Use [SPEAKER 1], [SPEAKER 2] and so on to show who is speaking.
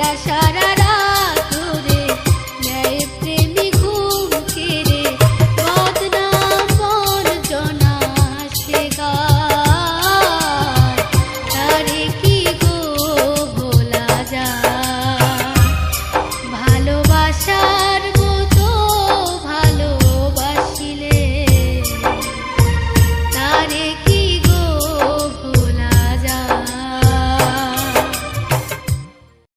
[SPEAKER 1] সারা